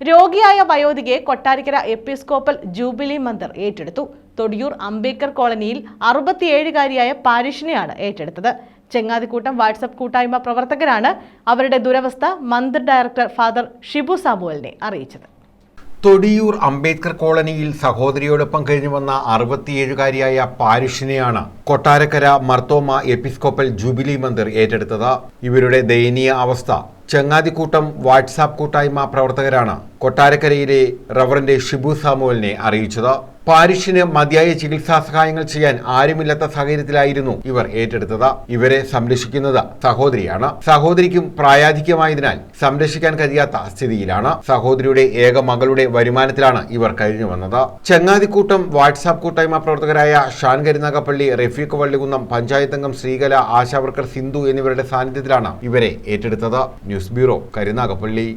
രോഗിയായ വയോധികയെ Kottarakkara episcopal jubilee Mandir ഏറ്റെടുത്തു. തൊടിയൂർ അംബേദ്കർ കോളനിയിൽ അറുപത്തിയേഴുകാരിയായ പാരിഷിനെയാണ് ഏറ്റെടുത്തത്. ചെങ്ങാതിക്കൂട്ടം വാട്സപ്പ് കൂട്ടായ്മ പ്രവർത്തകരാണ് അവരുടെ ദുരവസ്ഥ മന്ദിർ ഡയറക്ടർ ഫാദർ ഷിബു സാമുവലിനെ അറിയിച്ചത്. തൊടിയൂർ അംബേദ്കർ കോളനിയിൽ സഹോദരിയോടൊപ്പം കഴിഞ്ഞു വന്ന അറുപത്തിയേഴുകാരിയായ പാരിഷിനെയാണ് കൊട്ടാരക്കര മർത്തോമ എപ്പിസ്കോപ്പൽ ജൂബിലി മന്ദിർ ഏറ്റെടുത്തത്. ഇവരുടെ ദയനീയ അവസ്ഥ ചങ്ങാതിക്കൂട്ടം വാട്സാപ്പ് കൂട്ടായ്മ പ്രവർത്തകരാണ് കൊട്ടാരക്കരയിലെ റവറന്റ് ഷിബു സാമുവലിനെ അറിയിച്ചത്. പാരിഷിന് മതിയായ ചികിത്സാ സഹായങ്ങൾ ചെയ്യാൻ ആരുമില്ലാത്ത സാഹചര്യത്തിലായിരുന്നു ഇവർ ഏറ്റെടുത്തത്. ഇവരെ സംരക്ഷിക്കുന്നത് സഹോദരിയാണ്. സഹോദരിക്കും പ്രായാധിക്യമായതിനാൽ സംരക്ഷിക്കാൻ കഴിയാത്ത സ്ഥിതിയിലാണ്. സഹോദരിയുടെ ഏക മകളുടെ വരുമാനത്തിലാണ് ഇവർ കഴിഞ്ഞു വന്നത്. ചങ്ങാതിക്കൂട്ടം വാട്സാപ്പ് കൂട്ടായ്മ പ്രവർത്തകരായ ഷാൻ കരുനാഗപ്പള്ളി റഫീഖ് വള്ളികുന്നം പഞ്ചായത്ത് അംഗം ശ്രീകല ആശാവർക്കർ സിന്ധു എന്നിവരുടെ സാന്നിധ്യത്തിലാണ് ഇവരെ ഏറ്റെടുത്തത്. News bureau Karunagappally.